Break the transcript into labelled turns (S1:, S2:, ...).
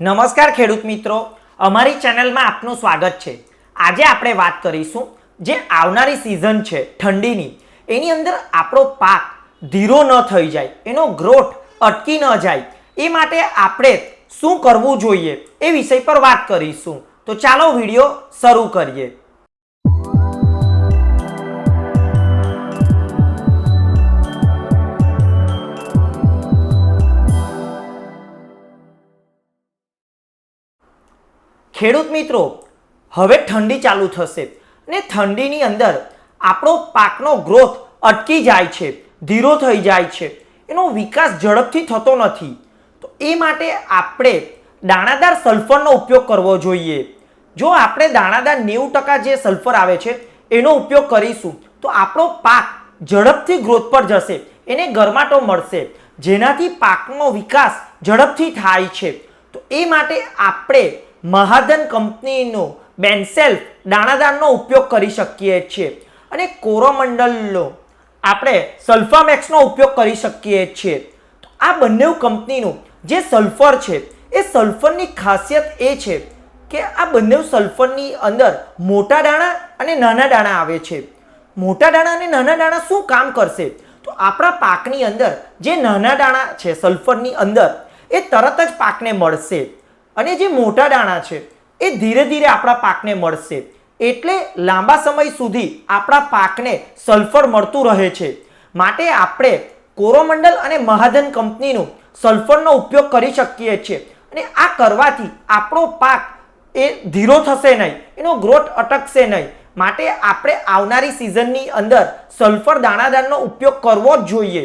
S1: નમસ્કાર ખેડૂત મિત્રો. અમારી ચેનલમાં આપનું સ્વાગત છે. આજે આપણે વાત કરીશું જે આવનારી સિઝન છે ઠંડીની. એની અંદર આપણો પાક ધીરો ન થઈ જાય, એનો ગ્રોથ અટકી ન જાય. એ માટે આપણે શું કરવું જોઈએ એ વિષય પર વાત કરીશું. તો ચાલો વીડિયો શરૂ કરીએ. ખેડૂત મિત્રો, હવે ઠંડી ચાલુ થશે ને ઠંડીની અંદર આપણો પાકનો ગ્રોથ અટકી જાય છે, ધીરો થઈ જાય છે. એનો વિકાસ ઝડપથી થતો નથી. તો એ માટે આપણે દાણાદાર સલ્ફરનો ઉપયોગ કરવો જોઈએ. જો આપણે દાણાદાર નેવું ટકા જે સલ્ફર આવે છે, એનો ઉપયોગ કરીશું, તો આપણો પાક ઝડપથી ગ્રોથ પર જશે, એને ગરમાટો મળશે, જેનાથી પાકનો વિકાસ ઝડપથી થાય છે. તો એ માટે આપણે મહાધન કંપનીનો, બેન્સેલ્ફ, દાણાદારનો ઉપયોગ કરી શકીએ છીએ. અને કોરોમંડલનો, આપણે સલ્ફામેક્સનો ઉપયોગ કરી શકીએ છીએ. તો આ બંને કંપનીનું, જે સલ્ફર છે, એ સલ્ફરની ખાસિયત એ છે કે આ બંને સલ્ફરની અંદર મોટા દાણા અને નાના દાણા આવે છે. મોટા દાણા અને નાના દાણા શું કામ કરશે? તો આપણા પાકની અંદર જે નાના દાણા છે, સલ્ફરની અંદર, એ તરત જ પાકને મળશે. અને જે મોટા દાણા છે, એ ધીરે ધીરે આપણા પાકને મળશે. એટલે લાંબા સમય સુધી આપણા પાકને સલ્ફર મળતું રહે છે. માટે આપણે કોરોમંડલ અને મહાધન કંપનીનું સલ્ફરનો ઉપયોગ કરી શકીએ છીએ. અને આ કરવાથી આપણો પાક એ ધીરો થશે નહીં, એનો ગ્રોથ અટકશે નહીં. માટે આપણે આવનારી સિઝનની અંદર સલ્ફર દાણાદારનો ઉપયોગ કરવો જ જોઈએ.